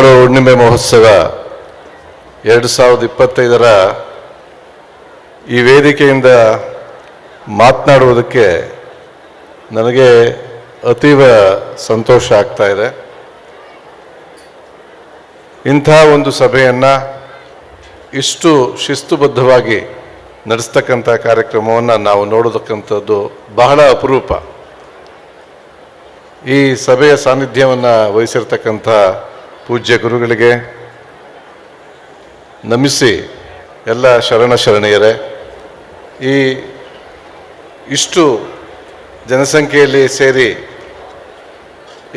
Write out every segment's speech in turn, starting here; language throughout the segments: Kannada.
ಹೊಂಬಾಳು ಹುಣ್ಣಿಮೆ ಮಹೋತ್ಸವ. ಎರಡು ಸಾವಿರದ ಇಪ್ಪತ್ತೈದರ ಈ ವೇದಿಕೆಯಿಂದ ಮಾತನಾಡುವುದಕ್ಕೆ ನನಗೆ ಅತೀವ ಸಂತೋಷ ಆಗ್ತಾ ಇದೆ. ಇಂಥ ಒಂದು ಸಭೆಯನ್ನು ಇಷ್ಟು ಶಿಸ್ತುಬದ್ಧವಾಗಿ ನಡೆಸ್ತಕ್ಕಂಥ ಕಾರ್ಯಕ್ರಮವನ್ನು ನಾವು ನೋಡತಕ್ಕಂಥದ್ದು ಬಹಳ ಅಪರೂಪ. ಈ ಸಭೆಯ ಸಾನ್ನಿಧ್ಯವನ್ನು ವಹಿಸಿರ್ತಕ್ಕಂಥ ಪೂಜ್ಯ ಗುರುಗಳಿಗೆ ನಮಿಸಿ ಎಲ್ಲ ಶರಣ ಶರಣೆಯರೇ, ಈ ಇಷ್ಟು ಜನಸಂಖ್ಯೆಯಲ್ಲಿ ಸೇರಿ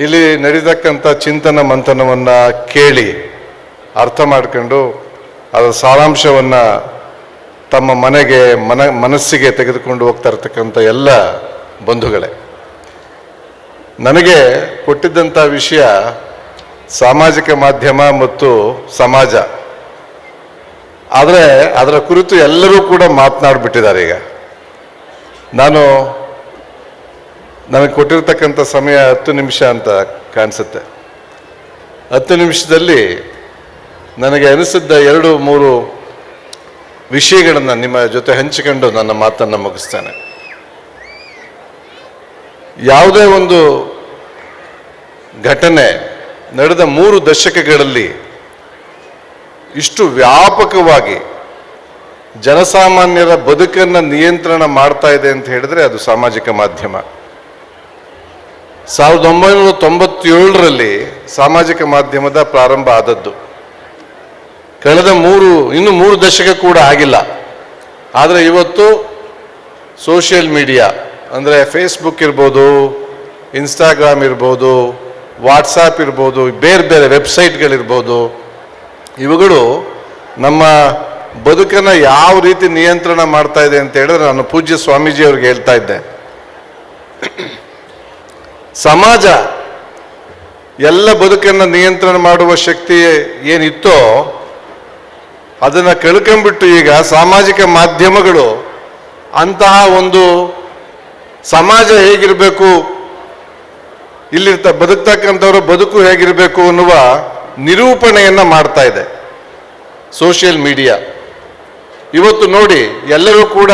ಇಲ್ಲಿ ನಡೀತಕ್ಕಂಥ ಚಿಂತನ ಮಂಥನವನ್ನು ಕೇಳಿ ಅರ್ಥ ಮಾಡ್ಕೊಂಡು ಅದರ ಸಾರಾಂಶವನ್ನು ತಮ್ಮ ಮನೆಗೆ, ಮನ, ಮನಸ್ಸಿಗೆ ತೆಗೆದುಕೊಂಡು ಹೋಗ್ತಾ ಇರ್ತಕ್ಕಂಥ ಎಲ್ಲ ಬಂಧುಗಳೇ, ನನಗೆ ಕೊಟ್ಟಿದ್ದಂಥ ವಿಷಯ ಸಾಮಾಜಿಕ ಮಾಧ್ಯಮ ಮತ್ತು ಸಮಾಜ. ಆದರೆ ಅದರ ಕುರಿತು ಎಲ್ಲರೂ ಕೂಡ ಮಾತನಾಡಿಬಿಟ್ಟಿದ್ದಾರೆ ಈಗ. ನಾನು ನನಗೆ ಕೊಟ್ಟಿರ್ತಕ್ಕಂಥ ಸಮಯ ಹತ್ತು ನಿಮಿಷ ಅಂತ ಕಾಣಿಸುತ್ತೆ. ಹತ್ತು ನಿಮಿಷದಲ್ಲಿ ನನಗೆ ಅನಿಸಿದ್ದ ಎರಡು, ಮೂರು ವಿಷಯಗಳನ್ನು ನಿಮ್ಮ ಜೊತೆ ಹಂಚಿಕೊಂಡು ನನ್ನ ಮಾತನ್ನು ಮುಗಿಸ್ತೇನೆ. ಯಾವುದೇ ಒಂದು ಘಟನೆ ನಡೆದ ಮೂರು ದಶಕಗಳಲ್ಲಿ ಇಷ್ಟು ವ್ಯಾಪಕವಾಗಿ ಜನಸಾಮಾನ್ಯರ ಬದುಕನ್ನು ನಿಯಂತ್ರಣ ಮಾಡ್ತಾ ಇದೆ ಅಂತ ಹೇಳಿದ್ರೆ ಅದು ಸಾಮಾಜಿಕ ಮಾಧ್ಯಮ. ಸಾವಿರದ ಒಂಬೈನೂರ ತೊಂಬತ್ತೇಳರಲ್ಲಿ ಸಾಮಾಜಿಕ ಮಾಧ್ಯಮದ ಪ್ರಾರಂಭ ಆದದ್ದು. ಕಳೆದ ಮೂರು, ಇನ್ನು ಮೂರು ದಶಕ ಕೂಡ ಆಗಿಲ್ಲ. ಆದರೆ ಇವತ್ತು ಸೋಷಿಯಲ್ ಮೀಡಿಯಾ, ಅಂದರೆ ಫೇಸ್ಬುಕ್ ಇರ್ಬೋದು, ಇನ್ಸ್ಟಾಗ್ರಾಮ್ ಇರ್ಬೋದು ವಾಟ್ಸಾಪ್ ಇರ್ಬೋದು, ಬೇರೆ ಬೇರೆ ವೆಬ್ಸೈಟ್ಗಳಿರ್ಬೋದು, ಇವುಗಳು ನಮ್ಮ ಬದುಕನ್ನು ಯಾವ ರೀತಿ ನಿಯಂತ್ರಣ ಮಾಡ್ತಾ ಇದೆ ಅಂತ ಹೇಳಿದ್ರೆ ನಾನು ಪೂಜ್ಯ ಸ್ವಾಮೀಜಿ ಅವ್ರಿಗೆ ಹೇಳ್ತಾ ಇದ್ದೆ. ಸಮಾಜ ಎಲ್ಲ ಬದುಕನ್ನು ನಿಯಂತ್ರಣ ಮಾಡುವ ಶಕ್ತಿ ಏನಿತ್ತೋ ಅದನ್ನು ಕಳ್ಕೊಂಬಿಟ್ಟು ಈಗ ಸಾಮಾಜಿಕ ಮಾಧ್ಯಮಗಳು ಅಂತಹ ಒಂದು ಸಮಾಜ ಹೇಗಿರಬೇಕು ಇಲ್ಲಿರ್ತ ಬದುಕ್ತಕ್ಕಂಥವ್ರ ಬದುಕು ಹೇಗಿರಬೇಕು ಅನ್ನುವ ನಿರೂಪಣೆಯನ್ನು ಮಾಡ್ತಾ ಇದೆ ಸೋಷಿಯಲ್ ಮೀಡಿಯಾ. ಇವತ್ತು ನೋಡಿ ಎಲ್ಲರೂ ಕೂಡ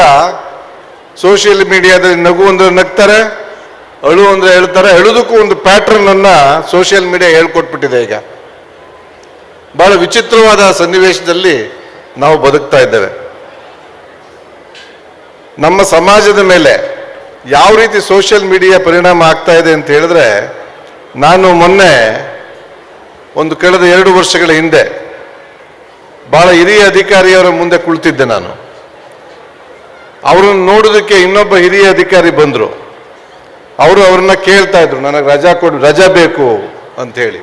ಸೋಷಿಯಲ್ ಮೀಡಿಯಾದಲ್ಲಿ ನಗು ಅಂದ್ರೆ ನಗ್ತಾರೆ, ಅಳು ಅಂದ್ರೆ ಹೇಳ್ತಾರೆ ಅಳುದಕ್ಕೂ ಒಂದು ಪ್ಯಾಟ್ರನ್ ಅನ್ನ ಸೋಷಿಯಲ್ ಮೀಡಿಯಾ ಹೇಳ್ಕೊಟ್ಬಿಟ್ಟಿದೆ ಈಗ. ಬಹಳ ವಿಚಿತ್ರವಾದ ಸನ್ನಿವೇಶದಲ್ಲಿ ನಾವು ಬದುಕ್ತಾ ಇದ್ದೇವೆ. ನಮ್ಮ ಸಮಾಜದ ಮೇಲೆ ಯಾವ ರೀತಿ ಸೋಷಿಯಲ್ ಮೀಡಿಯಾ ಪರಿಣಾಮ ಆಗ್ತಾ ಇದೆ ಅಂತ ಹೇಳಿದ್ರೆ, ನಾನು ಮೊನ್ನೆ ಒಂದು ಕಳೆದ ಎರಡು ವರ್ಷಗಳ ಹಿಂದೆ ಬಹಳ ಹಿರಿಯ ಅಧಿಕಾರಿಯವರ ಮುಂದೆ ಕುಳಿತಿದ್ದೆ ನಾನು. ಅವರನ್ನು ನೋಡೋದಕ್ಕೆ ಇನ್ನೊಬ್ಬ ಹಿರಿಯ ಅಧಿಕಾರಿ ಬಂದರು. ಅವರು ಅವ್ರನ್ನ ಕೇಳ್ತಾ ಇದ್ರು, ನನಗೆ ರಜಾ ಕೊಡು, ರಜಾ ಬೇಕು ಅಂತ ಹೇಳಿ.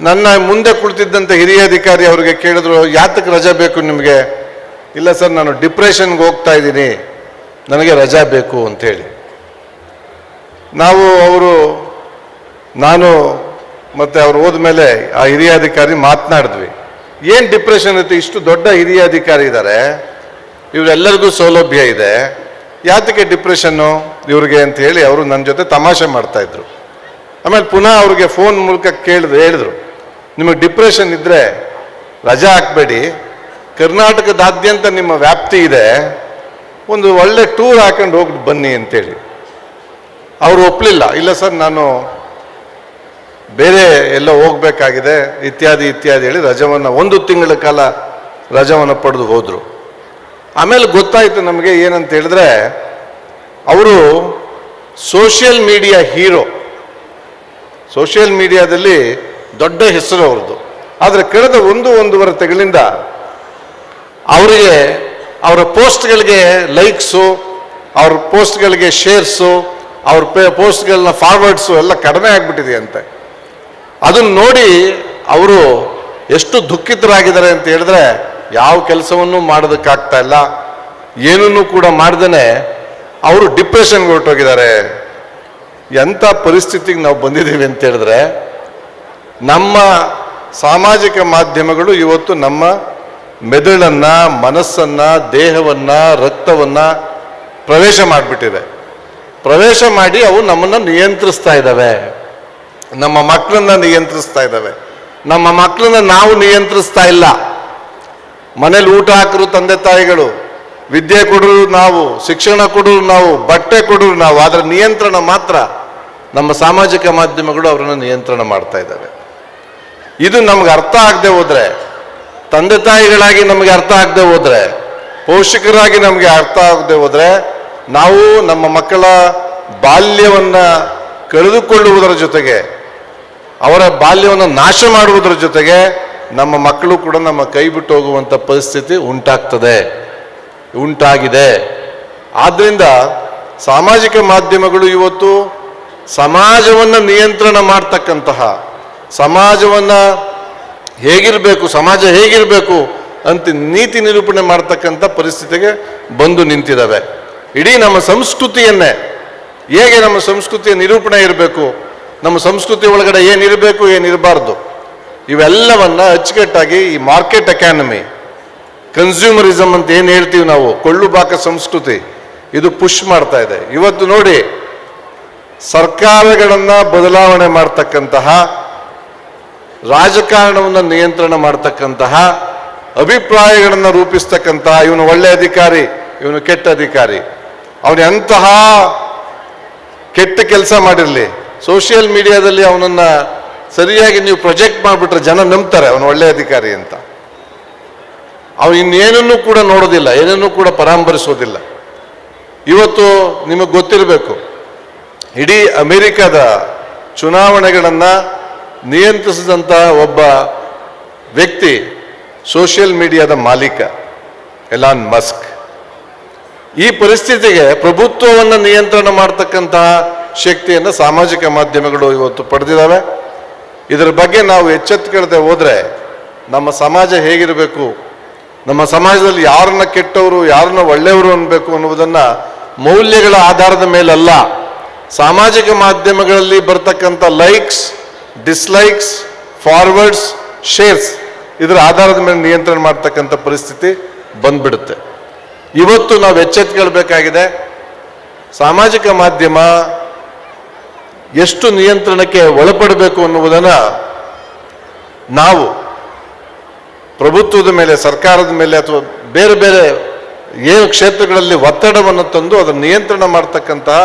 ನನ್ನ ಮುಂದೆ ಕುಳಿತಿದ್ದಂಥ ಹಿರಿಯ ಅಧಿಕಾರಿ ಅವರಿಗೆ ಕೇಳಿದ್ರು ಯಾತಕ್ಕೆ ರಜಾ ಬೇಕು ನಿಮಗೆ? ಇಲ್ಲ ಸರ್, ನಾನು ಡಿಪ್ರೆಷನ್ಗೆ ಹೋಗ್ತಾ ಇದ್ದೀನಿ. ನನಗೆ ರಜಾ ಬೇಕು ಅಂತ ಹೇಳಿ ನಾವು ಅವರು, ನಾನು ಮತ್ತು ಅವ್ರು ಹೋದ್ಮೇಲೆ ಆ ಹಿರಿಯ ಅಧಿಕಾರಿ ಮಾತನಾಡಿದ್ವಿ. ಏನು ಡಿಪ್ರೆಷನ್ ಇತ್ತು? ಇಷ್ಟು ದೊಡ್ಡ ಹಿರಿಯ ಅಧಿಕಾರಿ ಇದ್ದಾರೆ ಇವರೆಲ್ಲರಿಗೂ ಸೌಲಭ್ಯ ಇದೆ. ಯಾತಕ್ಕೆ ಡಿಪ್ರೆಷನ್ನು ಇವ್ರಿಗೆ ಅಂತ ಹೇಳಿ ಅವರು ನನ್ನ ಜೊತೆ ತಮಾಷೆ ಮಾಡ್ತಾಯಿದ್ರು ಆಮೇಲೆ ಪುನಃ ಅವ್ರಿಗೆ ಫೋನ್ ಮೂಲಕ ಕೇಳಿದ್ರು ಹೇಳಿದ್ರು, ನಿಮಗೆ ಡಿಪ್ರೆಷನ್ ಇದ್ದರೆ ರಜಾ ಹಾಕಬೇಡಿ. ಕರ್ನಾಟಕದಾದ್ಯಂತ ನಿಮ್ಮ ವ್ಯಾಪ್ತಿ ಇದೆ. ಒಂದು ಒಳ್ಳೆ ಟೂರ್ ಹಾಕೊಂಡು ಹೋಗಿ ಬನ್ನಿ ಅಂತೇಳಿ. ಅವರು ಒಪ್ಪಲಿಲ್ಲ ಇಲ್ಲ ಸರ್, ನಾನು ಬೇರೆ ಎಲ್ಲ ಹೋಗಬೇಕಾಗಿದೆ, ಇತ್ಯಾದಿ ಇತ್ಯಾದಿ ಹೇಳಿ ರಜವನ್ನು ಒಂದು ತಿಂಗಳ ಕಾಲ ರಜವನ್ನು ಪಡೆದು ಹೋದರು. ಆಮೇಲೆ ಗೊತ್ತಾಯಿತು ನಮಗೆ ಏನಂತ ಹೇಳಿದ್ರೆ, ಅವರು ಸೋಷಿಯಲ್ ಮೀಡಿಯಾ ಹೀರೋ ಸೋಷಿಯಲ್ ಮೀಡಿಯಾದಲ್ಲಿ ದೊಡ್ಡ ಹೆಸರು ಅವ್ರದ್ದು. ಆದರೆ ಕಳೆದ ಒಂದು, ಒಂದೂವರೆ ತಿಂಗಳಿಂದ ಅವರಿಗೆ ಅವರ ಪೋಸ್ಟ್ಗಳಿಗೆ ಲೈಕ್ಸು, ಅವ್ರ ಪೋಸ್ಟ್ಗಳಿಗೆ ಶೇರ್ಸು, ಅವ್ರ ಪೇ, ಪೋಸ್ಟ್ಗಳನ್ನ ಫಾರ್ವರ್ಡ್ಸು ಎಲ್ಲ ಕಡಿಮೆ ಆಗಿಬಿಟ್ಟಿದೆ ಅಂತೆ ಅದನ್ನು ನೋಡಿ ಅವರು ಎಷ್ಟು ದುಃಖಿತರಾಗಿದ್ದಾರೆ ಅಂತ ಹೇಳಿದ್ರೆ ಯಾವ ಕೆಲಸವನ್ನು ಮಾಡೋದಕ್ಕಾಗ್ತಾ ಇಲ್ಲ. ಏನನ್ನು ಕೂಡ ಮಾಡ್ದೇ ಅವರು ಡಿಪ್ರೆಷನ್ಗೆ ಹೊರಟೋಗಿದ್ದಾರೆ. ಎಂಥ ಪರಿಸ್ಥಿತಿಗೆ ನಾವು ಬಂದಿದ್ದೀವಿ ಅಂತ ಹೇಳಿದ್ರೆ ನಮ್ಮ ಸಾಮಾಜಿಕ ಮಾಧ್ಯಮಗಳು ಇವತ್ತು ನಮ್ಮ ಮೆದುಳನ್ನ, ಮನಸ್ಸನ್ನ, ದೇಹವನ್ನ, ರಕ್ತವನ್ನ ಪ್ರವೇಶ ಮಾಡಿಬಿಟ್ಟಿದೆ. ಪ್ರವೇಶ ಮಾಡಿ ಅವು ನಮ್ಮನ್ನು ನಿಯಂತ್ರಿಸ್ತಾ ಇದ್ದಾವೆ. ನಮ್ಮ ಮಕ್ಕಳನ್ನ ನಿಯಂತ್ರಿಸ್ತಾ ಇದ್ದಾವೆ. ನಮ್ಮ ಮಕ್ಕಳನ್ನ ನಾವು ನಿಯಂತ್ರಿಸ್ತಾ ಇಲ್ಲ. ಮನೇಲಿ ಊಟ ಹಾಕರು ತಂದೆ ತಾಯಿಗಳು, ವಿದ್ಯೆ ಕೊಡೋರು ನಾವು, ಶಿಕ್ಷಣ ಕೊಡೋರು ನಾವು, ಬಟ್ಟೆ ಕೊಡೋರು ನಾವು ಅದರ ನಿಯಂತ್ರಣ ಮಾತ್ರ ನಮ್ಮ ಸಾಮಾಜಿಕ ಮಾಧ್ಯಮಗಳು ಅವರನ್ನು ನಿಯಂತ್ರಣ ಮಾಡ್ತಾ ಇದ್ದಾವೆ. ಇದು ನಮ್ಗೆ ಅರ್ಥ ಆಗದೆ ಹೋದ್ರೆ ತಂದೆ ತಾಯಿಗಳಾಗಿ ನಮಗೆ ಅರ್ಥ ಆಗದೆ ಹೋದ್ರೆ, ಪೋಷಕರಾಗಿ ನಮಗೆ ಅರ್ಥ ಆಗದೆ ಹೋದ್ರೆ, ನಾವು ನಮ್ಮ ಮಕ್ಕಳ ಬಾಲ್ಯವನ್ನ ಕಳೆದುಕೊಳ್ಳುವುದರ ಜೊತೆಗೆ, ಅವರ ಬಾಲ್ಯವನ್ನು ನಾಶ ಮಾಡುವುದರ ಜೊತೆಗೆ ನಮ್ಮ ಮಕ್ಕಳು ಕೂಡ ನಮ್ಮ ಕೈ ಬಿಟ್ಟು ಹೋಗುವಂಥ ಪರಿಸ್ಥಿತಿ ಉಂಟಾಗ್ತದೆ, ಉಂಟಾಗಿದೆ. ಆದ್ದರಿಂದ ಸಾಮಾಜಿಕ ಮಾಧ್ಯಮಗಳು ಇವತ್ತು ಸಮಾಜವನ್ನು ನಿಯಂತ್ರಣ ಮಾಡ್ತಕ್ಕಂತಹ, ಸಮಾಜವನ್ನು ಹೇಗಿರಬೇಕು, ಸಮಾಜ ಹೇಗಿರಬೇಕು ಅಂತ ನೀತಿ ನಿರೂಪಣೆ ಮಾಡ್ತಕ್ಕಂಥ ಪರಿಸ್ಥಿತಿಗೆ ಬಂದು ನಿಂತಿದ್ದಾವೆ ಇಡೀ ನಮ್ಮ ಸಂಸ್ಕೃತಿಯನ್ನೇ ಹೇಗೆ ನಮ್ಮ ಸಂಸ್ಕೃತಿಯ ನಿರೂಪಣೆ ಇರಬೇಕು, ನಮ್ಮ ಸಂಸ್ಕೃತಿ ಒಳಗಡೆ ಏನಿರಬೇಕು, ಏನಿರಬಾರ್ದು, ಇವೆಲ್ಲವನ್ನ ಅಚ್ಚುಕಟ್ಟಾಗಿ ಈ ಮಾರ್ಕೆಟ್ ಎಕಾನಮಿ ಕನ್ಸ್ಯೂಮರಿಸಮ್ ಅಂತ ಏನು ಹೇಳ್ತೀವಿ ನಾವು, ಕೊಳ್ಳುಬಾಕ ಸಂಸ್ಕೃತಿ, ಇದು ಪುಷ್ ಮಾಡ್ತಾ ಇದೆ. ಇವತ್ತು ನೋಡಿ, ಸರ್ಕಾರಗಳನ್ನು ಬದಲಾವಣೆ ಮಾಡ್ತಕ್ಕಂತಹ ರಾಜಕಾರಣವನ್ನು ನಿಯಂತ್ರಣ ಮಾಡ್ತಕ್ಕಂತಹ ಅಭಿಪ್ರಾಯಗಳನ್ನು ರೂಪಿಸ್ತಕ್ಕಂತಹ ಇವನು ಒಳ್ಳೆ ಅಧಿಕಾರಿ, ಇವನು ಕೆಟ್ಟ ಅಧಿಕಾರಿ. ಅವನು ಎಂತಹ ಕೆಟ್ಟ ಕೆಲಸ ಮಾಡಿರಲಿ, ಸೋಷಿಯಲ್ ಮೀಡಿಯಾದಲ್ಲಿ ಅವನನ್ನ ಸರಿಯಾಗಿ ನೀವು ಪ್ರೊಜೆಕ್ಟ್ ಮಾಡಿಬಿಟ್ರೆ ಜನ ನಂಬ್ತಾರೆ, ಅವನು ಒಳ್ಳೆ ಅಧಿಕಾರಿ ಅಂತ. ಅವನು ಇನ್ನೇನನ್ನು ಕೂಡ ನೋಡೋದಿಲ್ಲ, ಏನನ್ನು ಕೂಡ ಪರಾಮರಿಸೋದಿಲ್ಲ ಇವತ್ತು ನಿಮಗೆ ಗೊತ್ತಿರಬೇಕು, ಇಡೀ ಅಮೆರಿಕದ ಚುನಾವಣೆಗಳನ್ನು ನಿಯಂತ್ರಿಸಿದಂಥ ಒಬ್ಬ ವ್ಯಕ್ತಿ ಸೋಷಿಯಲ್ ಮೀಡಿಯಾದ ಮಾಲೀಕ, ಎಲಾನ್ ಮಸ್ಕ್. ಈ ಪರಿಸ್ಥಿತಿಗೆ ಪ್ರಭುತ್ವವನ್ನು ನಿಯಂತ್ರಣ ಮಾಡ್ತಕ್ಕಂತಹ ಶಕ್ತಿಯನ್ನು ಸಾಮಾಜಿಕ ಮಾಧ್ಯಮಗಳು ಇವತ್ತು ಪಡೆದಿದ್ದಾವೆ. ಇದರ ಬಗ್ಗೆ ನಾವು ಎಚ್ಚೆತ್ತುಕೊಳ್ಳದೆ ಹೋದರೆ ನಮ್ಮ ಸಮಾಜ ಹೇಗಿರಬೇಕು, ನಮ್ಮ ಸಮಾಜದಲ್ಲಿ ಯಾರನ್ನ ಕೆಟ್ಟವರು, ಯಾರನ್ನ ಒಳ್ಳೆಯವರು ಅನ್ನಬೇಕು ಅನ್ನುವುದನ್ನ ಮೌಲ್ಯಗಳ ಆಧಾರದ ಮೇಲಲ್ಲ, ಸಾಮಾಜಿಕ ಮಾಧ್ಯಮಗಳಲ್ಲಿ ಬರ್ತಕ್ಕಂಥ ಲೈಕ್ಸ್ ಡಿಸ್ಲೈಕ್ಸ್ ಫಾರ್ವರ್ಡ್ಸ್ ಶೇರ್ಸ್ ಇದರ ಆಧಾರದ ಮೇಲೆ ನಿಯಂತ್ರಣ ಮಾಡ್ತಕ್ಕಂಥ ಪರಿಸ್ಥಿತಿ ಬಂದ್ಬಿಡುತ್ತೆ. ಇವತ್ತು ನಾವು ಎಚ್ಚೆತ್ಕೊಳ್ಬೇಕಾಗಿದೆ ಸಾಮಾಜಿಕ ಮಾಧ್ಯಮ ಎಷ್ಟು ನಿಯಂತ್ರಣಕ್ಕೆ ಒಳಪಡಬೇಕು ಅನ್ನುವುದನ್ನು ನಾವು ಪ್ರಭುತ್ವದ ಮೇಲೆ, ಸರ್ಕಾರದ ಮೇಲೆ ಅಥವಾ ಬೇರೆ ಬೇರೆ ಏನು ಕ್ಷೇತ್ರಗಳಲ್ಲಿ ಒತ್ತಡವನ್ನು ತಂದು ಅದನ್ನು ನಿಯಂತ್ರಣ ಮಾಡ್ತಕ್ಕಂತಹ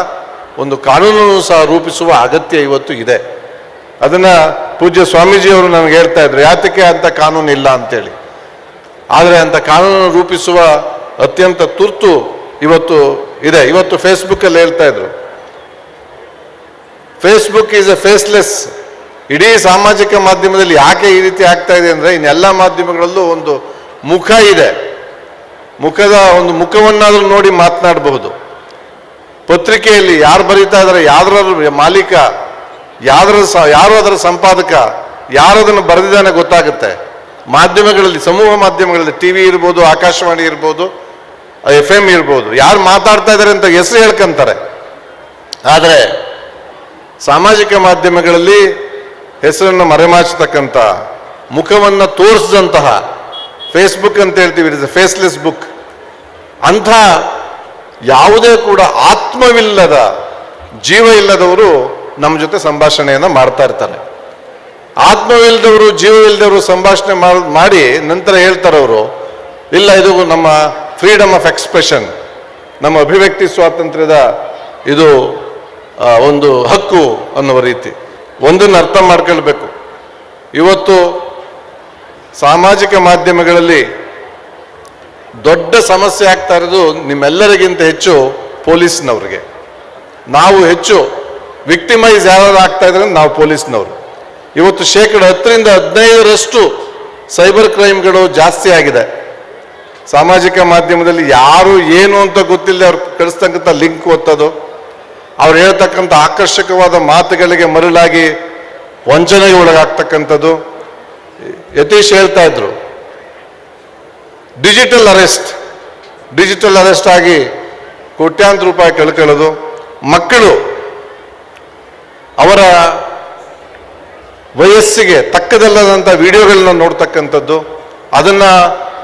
ಒಂದು ಕಾನೂನನ್ನು ಸಹ ರೂಪಿಸುವ ಅಗತ್ಯ ಇವತ್ತು ಇದೆ. ಅದನ್ನ ಪೂಜ್ಯ ಸ್ವಾಮೀಜಿಯವರು ನನಗೆ ಹೇಳ್ತಾ ಇದ್ರು, ಯಾತಕ್ಕೆ ಅಂತ ಕಾನೂನು ಇಲ್ಲ ಅಂತೇಳಿ. ಆದರೆ ಅಂತ ಕಾನೂನು ರೂಪಿಸುವ ಅತ್ಯಂತ ತುರ್ತು ಇವತ್ತು ಇದೆ. ಇವತ್ತು ಫೇಸ್ಬುಕ್ಕಲ್ಲಿ ಹೇಳ್ತಾ ಇದ್ರು. Facebook is a faceless. ಇಡೀ ಸಾಮಾಜಿಕ ಮಾಧ್ಯಮದಲ್ಲಿ ಯಾಕೆ ಈ ರೀತಿ ಆಗ್ತಾ ಇದೆ ಅಂದರೆ ಇನ್ನೆಲ್ಲ ಮಾಧ್ಯಮಗಳಲ್ಲೂ ಒಂದು ಮುಖ ಇದೆ. ಮುಖದ ಒಂದು ಮುಖವನ್ನಾದರೂ ನೋಡಿ ಮಾತನಾಡಬಹುದು. ಪತ್ರಿಕೆಯಲ್ಲಿ ಯಾರು ಬರೀತಾ ಇದ್ದಾರೆ ಯಾರು ಮಾಲೀಕ ಯಾವ್ದ್ರ ಸ ಯಾರು ಅದರ ಸಂಪಾದಕ, ಯಾರು ಅದನ್ನು ಬರೆದಿದ್ದಾನೆ ಗೊತ್ತಾಗುತ್ತೆ. ಮಾಧ್ಯಮಗಳಲ್ಲಿ, ಸಮೂಹ ಮಾಧ್ಯಮಗಳಲ್ಲಿ ಟಿ ವಿ ಇರ್ಬೋದು, ಆಕಾಶವಾಣಿ ಇರ್ಬೋದು ಎಫ್ ಎಂ ಇರ್ಬೋದು, ಯಾರು ಮಾತಾಡ್ತಾ ಇದ್ದಾರೆ ಅಂತ ಹೆಸರು ಹೇಳ್ಕೊಂತಾರೆ. ಆದರೆ, ಸಾಮಾಜಿಕ ಮಾಧ್ಯಮಗಳಲ್ಲಿ ಹೆಸರನ್ನು ಮರೆಮಾಚತಕ್ಕಂಥ, ಮುಖವನ್ನು ತೋರಿಸಿದಂತಹ ಫೇಸ್ಬುಕ್ ಅಂತ ಹೇಳ್ತೀವಿ ಇಸ್ ಫೇಸ್ಲೆಸ್ ಬುಕ್ ಅಂಥ ಯಾವುದೇ ಕೂಡ ಆತ್ಮವಿಲ್ಲದ, ಜೀವ ಇಲ್ಲದವರು ನಮ್ಮ ಜೊತೆ ಸಂಭಾಷಣೆಯನ್ನು ಮಾಡ್ತಾ ಇರ್ತಾರೆ. ಆತ್ಮವಿಲ್ಲದವರು ಜೀವವಿಲ್ಲದವರು ಸಂಭಾಷಣೆ ಮಾಡ್- ಮಾಡಿ ನಂತರ ಹೇಳ್ತಾರೆ ಅವರು, ಇಲ್ಲ ಇದು ನಮ್ಮ ಫ್ರೀಡಮ್ ಆಫ್ ಎಕ್ಸ್ಪ್ರೆಷನ್ ನಮ್ಮ ಅಭಿವ್ಯಕ್ತಿ ಸ್ವಾತಂತ್ರ್ಯದ ಇದು ಒಂದು ಹಕ್ಕು ಅನ್ನುವ ರೀತಿ. ಒಂದನ್ನು ಅರ್ಥ ಮಾಡ್ಕೊಳ್ಬೇಕು. ಇವತ್ತು ಸಾಮಾಜಿಕ ಮಾಧ್ಯಮಗಳಲ್ಲಿ ದೊಡ್ಡ ಸಮಸ್ಯೆ ಆಗ್ತಾ ಇರೋದು ನಿಮ್ಮೆಲ್ಲರಿಗಿಂತ ಹೆಚ್ಚು ಪೊಲೀಸ್ನವ್ರಿಗೆ. ನಾವು ಹೆಚ್ಚು ವಿಕ್ಟಿಮೈಸ್ ಯಾರು ಆಗ್ತಾ ಇದ್ರೆ ನಾವು ಪೊಲೀಸ್ನವರು. ಇವತ್ತು ಶೇಕಡ ಹತ್ತರಿಂದ ಹದಿನೈದರಷ್ಟು ಸೈಬರ್ ಕ್ರೈಮ್ಗಳು ಜಾಸ್ತಿ ಆಗಿದೆ. ಸಾಮಾಜಿಕ ಮಾಧ್ಯಮದಲ್ಲಿ ಯಾರು ಏನು ಅಂತ ಗೊತ್ತಿಲ್ಲದೆ ಅವ್ರು ಕಳಿಸ್ತಕ್ಕಂಥ ಲಿಂಕ್ ಒತ್ತೋದು ಅವ್ರು ಹೇಳ್ತಕ್ಕಂಥ ಆಕರ್ಷಕವಾದ ಮಾತುಗಳಿಗೆ ಮರಳಾಗಿ ವಂಚನೆಗೆ ಒಳಗಾಗ್ತಕ್ಕಂಥದ್ದು. ಯತೀಶ್ ಹೇಳ್ತಾ ಇದ್ರು ಡಿಜಿಟಲ್ ಅರೆಸ್ಟ್ ಡಿಜಿಟಲ್ ಅರೆಸ್ಟ್ ಆಗಿ ಕೋಟ್ಯಾಂತರ ರೂಪಾಯಿ ಕಳ್ಕೊಳ್ಳೋದು. ಮಕ್ಕಳು ಅವರ ವಯಸ್ಸಿಗೆ ತಕ್ಕದಲ್ಲದಂಥ ವಿಡಿಯೋಗಳನ್ನ ನೋಡ್ತಕ್ಕಂಥದ್ದು, ಅದನ್ನ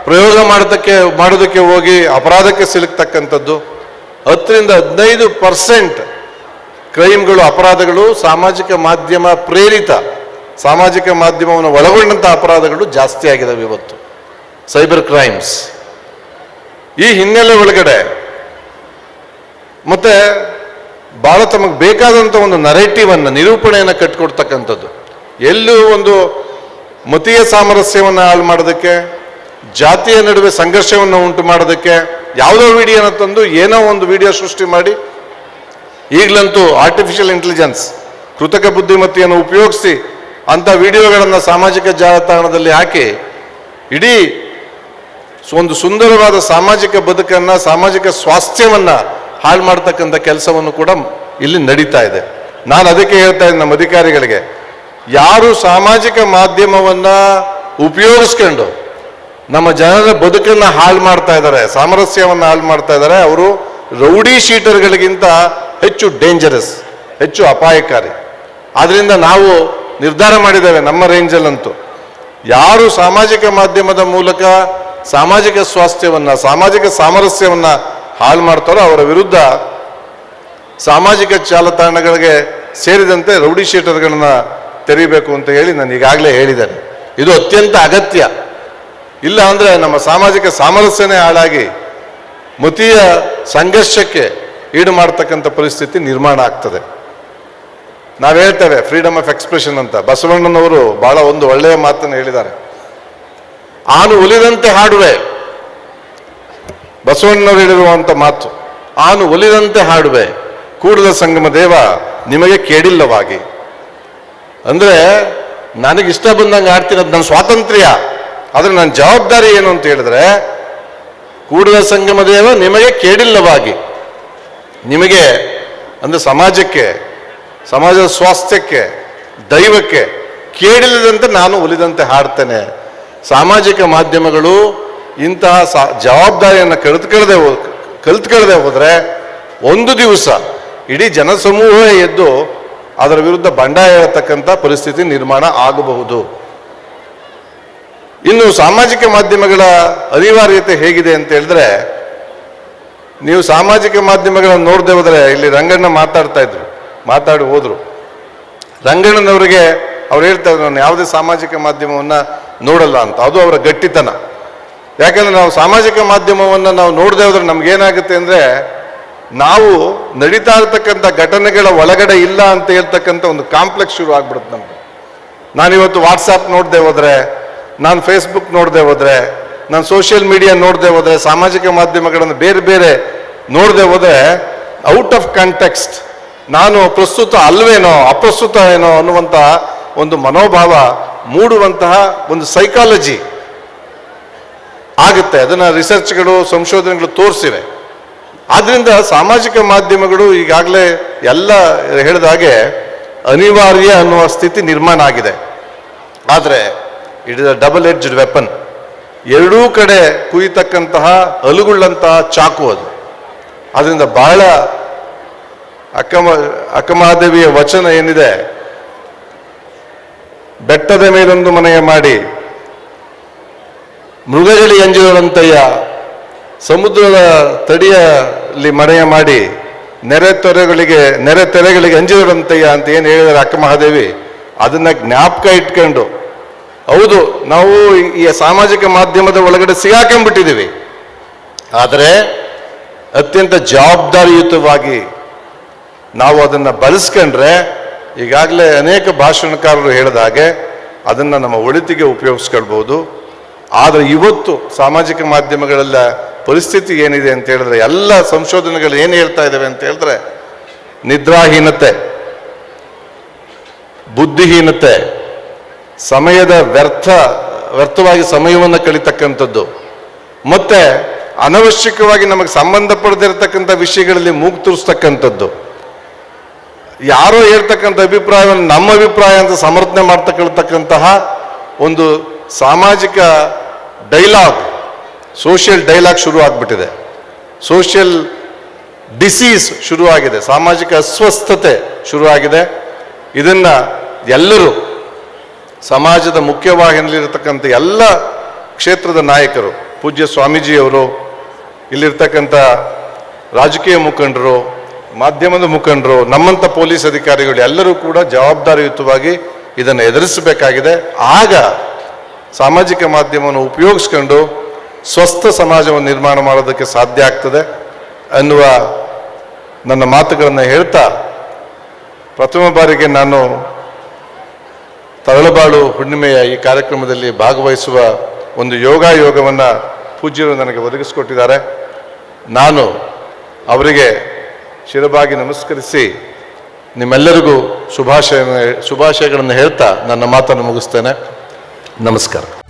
ಪ್ರಯೋಗ ಮಾಡೋದಕ್ಕೆ ಮಾಡೋದಕ್ಕೆ ಹೋಗಿ ಅಪರಾಧಕ್ಕೆ ಸಿಲುಕ್ತಕ್ಕಂಥದ್ದು, ಹತ್ತರಿಂದ ಹದಿನೈದು ಪರ್ಸೆಂಟ್ ಕ್ರೈಮ್ಗಳು, ಅಪರಾಧಗಳು ಸಾಮಾಜಿಕ ಮಾಧ್ಯಮ ಪ್ರೇರಿತ, ಸಾಮಾಜಿಕ ಮಾಧ್ಯಮವನ್ನು ಒಳಗೊಂಡಂಥ ಅಪರಾಧಗಳು ಜಾಸ್ತಿ ಆಗಿದಾವೆ ಇವತ್ತು. Cyber crimes. ಈ ಹಿನ್ನೆಲೆ ಒಳಗಡೆ ಮತ್ತೆ ಬಹಳ ತಮಗೆ ಬೇಕಾದಂಥ ಒಂದು ನರೇಟಿವ್ ಅನ್ನು ನಿರೂಪಣೆಯನ್ನು ಕಟ್ಟಿಕೊಡ್ತಕ್ಕಂಥದ್ದು ಎಲ್ಲೂ ಒಂದು ಮತೀಯ ಸಾಮರಸ್ಯವನ್ನು ಹಾಳು ಮಾಡೋದಕ್ಕೆ, ಜಾತಿಯ ನಡುವೆ ಸಂಘರ್ಷವನ್ನು ಉಂಟು ಮಾಡೋದಕ್ಕೆ ಯಾವುದೋ ವಿಡಿಯೋನ ತಂದು ಏನೋ ಒಂದು ವಿಡಿಯೋ ಸೃಷ್ಟಿ ಮಾಡಿ, ಈಗಲಂತೂ ಆರ್ಟಿಫಿಷಿಯಲ್ ಇಂಟೆಲಿಜೆನ್ಸ್ ಕೃತಕ ಬುದ್ಧಿಮತ್ತೆಯನ್ನು ಉಪಯೋಗಿಸಿ ಅಂಥ ವಿಡಿಯೋಗಳನ್ನು ಸಾಮಾಜಿಕ ಜಾಲತಾಣದಲ್ಲಿ ಹಾಕಿ, ಇಡೀ ಒಂದು ಸುಂದರವಾದ ಸಾಮಾಜಿಕ ಬದುಕನ್ನು, ಸಾಮಾಜಿಕ ಸ್ವಾಸ್ಥ್ಯವನ್ನ ಹಾಳು ಮಾಡ್ತಕ್ಕಂಥ ಕೆಲಸವನ್ನು ಕೂಡ ಇಲ್ಲಿ ನಡೀತಾ ಇದೆ. ನಾನು ಅದಕ್ಕೆ ಹೇಳ್ತಾ ಇದ್ದೀನಿ ನಮ್ಮ ಅಧಿಕಾರಿಗಳಿಗೆ, ಯಾರು ಸಾಮಾಜಿಕ ಮಾಧ್ಯಮವನ್ನ ಉಪಯೋಗಿಸ್ಕೊಂಡು ನಮ್ಮ ಜನರ ಬದುಕನ್ನ ಹಾಳು ಮಾಡ್ತಾ ಇದ್ದಾರೆ, ಸಾಮರಸ್ಯವನ್ನು ಹಾಳು ಮಾಡ್ತಾ ಇದ್ದಾರೆ, ಅವರು ರೌಡಿ ಶೀಟರ್ಗಳಿಗಿಂತ ಹೆಚ್ಚು ಡೇಂಜರಸ್ ಹೆಚ್ಚು ಅಪಾಯಕಾರಿ. ಆದ್ರಿಂದ ನಾವು ನಿರ್ಧಾರ ಮಾಡಿದ್ದೇವೆ ನಮ್ಮ ರೇಂಜಲ್ಲಂತೂ ಯಾರು ಸಾಮಾಜಿಕ ಮಾಧ್ಯಮದ ಮೂಲಕ ಸಾಮಾಜಿಕ ಸ್ವಾಸ್ಥ್ಯವನ್ನ, ಸಾಮಾಜಿಕ ಸಾಮರಸ್ಯವನ್ನ ಹಾಳು ಮಾಡ್ತಾರೋ ಅವರ ವಿರುದ್ಧ ಸಾಮಾಜಿಕ ಜಾಲತಾಣಗಳಿಗೆ ಸೇರಿದಂತೆ ರೌಡಿ ಶೀಟರ್ಗಳನ್ನ ತೆರೀಬೇಕು ಅಂತ ಹೇಳಿ ನಾನು ಈಗಾಗಲೇ ಹೇಳಿದ್ದೇನೆ. ಇದು ಅತ್ಯಂತ ಅಗತ್ಯ. ಇಲ್ಲ ಅಂದ್ರೆ ನಮ್ಮ ಸಾಮಾಜಿಕ ಸಾಮರಸ್ಯನೇ ಹಾಳಾಗಿ ಮತೀಯ ಸಂಘರ್ಷಕ್ಕೆ ಈಡು ಮಾಡ್ತಕ್ಕಂಥ ಪರಿಸ್ಥಿತಿ ನಿರ್ಮಾಣ ಆಗ್ತದೆ. ನಾವು ಹೇಳ್ತೇವೆ ಫ್ರೀಡಮ್ ಆಫ್ ಎಕ್ಸ್ಪ್ರೆಷನ್ ಅಂತ. ಬಸವಣ್ಣನವರು ಬಹಳ ಒಂದು ಒಳ್ಳೆಯ ಮಾತನ್ನು ಹೇಳಿದ್ದಾರೆ. ಆನು ಒಲಿದಂತೆ ಹಾಡುವೆ. ಬಸವಣ್ಣನವರು ಹೇಳಿರುವಂತ ಮಾತು, ಆನು ಒಲಿದಂತೆ ಹಾಡುವೆ ಕೂಡಲ ಸಂಗಮ ದೇವ ನಿಮಗೆ ಕೇಳಿಲ್ಲವಾಗಿ ಅಂದ್ರೆ ನನಗೆ ಇಷ್ಟ ಬಂದಂಗೆ ಆಡ್ತಿರೋದು ನನ್ನ ಸ್ವಾತಂತ್ರ್ಯ, ಆದರೆ ನನ್ನ ಜವಾಬ್ದಾರಿ ಏನು ಅಂತ ಹೇಳಿದ್ರೆ ಕೂಡಲ ಸಂಗಮ ದೇವ ನಿಮಗೆ ಕೇಳಿಲ್ಲವಾಗಿ ನಿಮಗೆ, ಅಂದ್ರೆ ಸಮಾಜಕ್ಕೆ, ಸಮಾಜದ ಸ್ವಾಸ್ಥ್ಯಕ್ಕೆ, ದೈವಕ್ಕೆ ಕೇಳಿಲ್ಲದಂತೆ ನಾನು ಒಲಿದಂತೆ ಹಾಡ್ತೇನೆ. ಸಾಮಾಜಿಕ ಮಾಧ್ಯಮಗಳು ಇಂತಹ ಸಾ ಜವಾಬ್ದಾರಿಯನ್ನು ಕಳೆದುಕೊಳ್ಳದೆ ಕಲ್ತ್ಕೊಳ್ಳದೆ ಹೋದರೆ ಒಂದು ದಿವಸ ಇಡೀ ಜನಸಮೂಹ ಎದ್ದು ಅದರ ವಿರುದ್ಧ ಬಂಡಾಯ ಇರತಕ್ಕಂಥ ಪರಿಸ್ಥಿತಿ ನಿರ್ಮಾಣ ಆಗಬಹುದು. ಇನ್ನು ಸಾಮಾಜಿಕ ಮಾಧ್ಯಮಗಳ ಅನಿವಾರ್ಯತೆ ಹೇಗಿದೆ ಅಂತ ಹೇಳಿದ್ರೆ, ನೀವು ಸಾಮಾಜಿಕ ಮಾಧ್ಯಮಗಳನ್ನು ನೋಡದೆ ಹೋದರೆ ಇಲ್ಲಿ ರಂಗಣ್ಣ ಮಾತಾಡ್ತಾ ಇದ್ರು, ಮಾತಾಡಿ ಹೋದರು. ರಂಗಣ್ಣನವರಿಗೆ ಅವ್ರು ಹೇಳ್ತಾ ಇದ್ರು, ನಾನು ಯಾವುದೇ ಸಾಮಾಜಿಕ ಮಾಧ್ಯಮವನ್ನು ನೋಡಲ್ಲ ಅಂತ. ಅದು ಅವರ ಗಟ್ಟಿತನ. ಯಾಕಂದ್ರೆ ನಾವು ಸಾಮಾಜಿಕ ಮಾಧ್ಯಮವನ್ನು ನಾವು ನೋಡದೆ ಹೋದ್ರೆ ನಮ್ಗೇನಾಗುತ್ತೆ ಅಂದ್ರೆ ನಾವು ನಡೀತಾ ಇರ್ತಕ್ಕಂಥ ಘಟನೆಗಳ ಒಳಗಡೆ ಇಲ್ಲ ಅಂತ ಹೇಳ್ತಕ್ಕಂಥ ಒಂದು ಕಾಂಪ್ಲೆಕ್ಸ್ ಶುರು ಆಗ್ಬಿಡುತ್ತೆ ನಮ್ಗೆ. ನಾನಿವತ್ತು ವಾಟ್ಸಾಪ್ ನೋಡದೆ ಹೋದ್ರೆ, ನಾನು ಫೇಸ್ಬುಕ್ ನೋಡದೆ ಹೋದ್ರೆ, ನಾನು ಸೋಷಿಯಲ್ ಮೀಡಿಯಾ ನೋಡದೆ ಹೋದ್ರೆ, ಸಾಮಾಜಿಕ ಮಾಧ್ಯಮಗಳನ್ನು ಬೇರೆ ಬೇರೆ ನೋಡದೆ ಹೋದ್ರೆ ಔಟ್ ಆಫ್ ಕಾಂಟೆಕ್ಸ್ಟ್ ನಾನು ಪ್ರಸ್ತುತ ಅಲ್ವೇನೋ, ಅಪ್ರಸ್ತುತ ಏನೋ ಅನ್ನುವಂತಹ ಒಂದು ಮನೋಭಾವ ಮೂಡುವಂತಹ ಒಂದು ಸೈಕಾಲಜಿ ಆಗುತ್ತೆ. ಅದನ್ನು ರಿಸರ್ಚ್ಗಳು ಸಂಶೋಧನೆಗಳು ತೋರಿಸಿವೆ. ಆದ್ದರಿಂದ ಸಾಮಾಜಿಕ ಮಾಧ್ಯಮಗಳು ಈಗಾಗಲೇ ಎಲ್ಲ ಹೇಳಿದ ಹಾಗೆ ಅನಿವಾರ್ಯ ಅನ್ನುವ ಸ್ಥಿತಿ ನಿರ್ಮಾಣ ಆಗಿದೆ. ಆದರೆ it is a double edged weapon ಎರಡೂ ಕಡೆ ಕುಯ್ತಕ್ಕಂತಹ ಅಲುಗುಳ್ಳಂತಹ ಚಾಕು ಅದು. ಅದರಿಂದ ಬಹಳ ಅಕ್ಕಮ ಅಕ್ಕಮಹಾದೇವಿಯ ವಚನ ಏನಿದೆ? ಬೆಟ್ಟದ ಮೇಲೊಂದು ಮನೆಯ ಮಾಡಿ ಮೃಗಗಳಿಗೆ ಅಂಜಿದಂತೆಯ ಸಮುದ್ರದ ತಡಿಯಲ್ಲಿ ಮನೆಯ ಮಾಡಿ ನೆರೆ ತೊರೆಗಳಿಗೆ, ನೆರೆ ತೆರೆಗಳಿಗೆ ಅಂಜಿದಂತೆಯ ಅಂತ ಏನು ಹೇಳಿದರೆ ಅಕ್ಕ ಮಹಾದೇವಿ? ಅದನ್ನ ಜ್ಞಾಪಕ ಇಟ್ಕೊಂಡು, ಹೌದು, ನಾವು ಈ ಸಾಮಾಜಿಕ ಮಾಧ್ಯಮದ ಒಳಗಡೆ ಸಿಗಾಕೊಂಡ್ಬಿಟ್ಟಿದ್ದೀವಿ. ಆದರೆ ಅತ್ಯಂತ ಜವಾಬ್ದಾರಿಯುತವಾಗಿ ನಾವು ಅದನ್ನು ಬಳಸ್ಕೊಂಡ್ರೆ ಈಗಾಗಲೇ ಅನೇಕ ಭಾಷಣಕಾರರು ಹೇಳಿದ ಹಾಗೆ ಅದನ್ನು ನಮ್ಮ ಒಳಿತಿಗೆ ಉಪಯೋಗಿಸ್ಕೊಳ್ಬೋದು ಆದರೆ ಇವತ್ತು ಸಾಮಾಜಿಕ ಮಾಧ್ಯಮಗಳೆಲ್ಲ ಪರಿಸ್ಥಿತಿ ಏನಿದೆ ಅಂತ ಹೇಳಿದ್ರೆ, ಎಲ್ಲ ಸಂಶೋಧನೆಗಳು ಏನು ಹೇಳ್ತಾ ಇದ್ದಾವೆ ಅಂತ ಹೇಳಿದ್ರೆ, ನಿದ್ರಾಹೀನತೆ, ಬುದ್ಧಿಹೀನತೆ, ಸಮಯದ ವ್ಯರ್ಥ, ವ್ಯರ್ಥವಾಗಿ ಸಮಯವನ್ನು ಕಳಿತಕ್ಕಂಥದ್ದು. ಮತ್ತೆ ಅನವಶ್ಯಕವಾಗಿ ನಮಗೆ ಸಂಬಂಧಪಡದಿರ್ತಕ್ಕಂಥ ವಿಷಯಗಳಲ್ಲಿ ಮೂಗು ತೂರಿಸ್ತಕ್ಕಂಥದ್ದು. ಯಾರೋ ಹೇಳ್ತಕ್ಕಂಥ ಅಭಿಪ್ರಾಯವನ್ನು ನಮ್ಮ ಅಭಿಪ್ರಾಯ ಅಂತ ಸಮರ್ಥನೆ ಮಾಡ್ತಕ್ಕಂತಹ ಒಂದು ಸಾಮಾಜಿಕ ಡೈಲಾಗ್, ಸೋಷಿಯಲ್ ಡೈಲಾಗ್ ಶುರು ಆಗ್ಬಿಟ್ಟಿದೆ. ಸೋಷಿಯಲ್ ಡಿಸೀಸ್ ಶುರುವಾಗಿದೆ ಸಾಮಾಜಿಕ ಅಸ್ವಸ್ಥತೆ ಶುರುವಾಗಿದೆ ಇದನ್ನು ಎಲ್ಲರೂ, ಸಮಾಜದ ಮುಖ್ಯವಾಹಿನಿಯಲ್ಲಿರತಕ್ಕಂಥ ಎಲ್ಲ ಕ್ಷೇತ್ರದ ನಾಯಕರು, ಪೂಜ್ಯ ಸ್ವಾಮೀಜಿಯವರು, ಇಲ್ಲಿರ್ತಕ್ಕಂಥ ರಾಜಕೀಯ ಮುಖಂಡರು, ಮಾಧ್ಯಮದ ಮುಖಂಡರು, ನಮ್ಮಂಥ ಪೊಲೀಸ್ ಅಧಿಕಾರಿಗಳು ಎಲ್ಲರೂ ಕೂಡ ಜವಾಬ್ದಾರಿಯುತವಾಗಿ ಇದನ್ನು ಎದುರಿಸಬೇಕಾಗಿದೆ. ಆಗ ಸಾಮಾಜಿಕ ಮಾಧ್ಯಮವನ್ನು ಉಪಯೋಗಿಸ್ಕೊಂಡು ಸ್ವಸ್ಥ ಸಮಾಜವನ್ನು ನಿರ್ಮಾಣ ಮಾಡೋದಕ್ಕೆ ಸಾಧ್ಯ ಆಗ್ತದೆ ಅನ್ನುವ ನನ್ನ ಮಾತುಗಳನ್ನು ಹೇಳ್ತಾ ಪ್ರಥಮ ಬಾರಿಗೆ ನಾನು ತರಳಬಾಳು ಹುಣ್ಣಿಮೆಯ ಈ ಕಾರ್ಯಕ್ರಮದಲ್ಲಿ ಭಾಗವಹಿಸುವ ಒಂದು ಯೋಗ ಯೋಗವನ್ನು ಪೂಜ್ಯರು ನನಗೆ ಒದಗಿಸಿಕೊಟ್ಟಿದ್ದಾರೆ. ನಾನು ಅವರಿಗೆ ಶಿರಬಾಗಿ ನಮಸ್ಕರಿಸಿ ನಿಮ್ಮೆಲ್ಲರಿಗೂ ಶುಭಾಶಯ, ಶುಭಾಶಯಗಳನ್ನು ಹೇಳ್ತಾ ನನ್ನ ಮಾತನ್ನು ಮುಗಿಸ್ತೇನೆ. नमस्कार।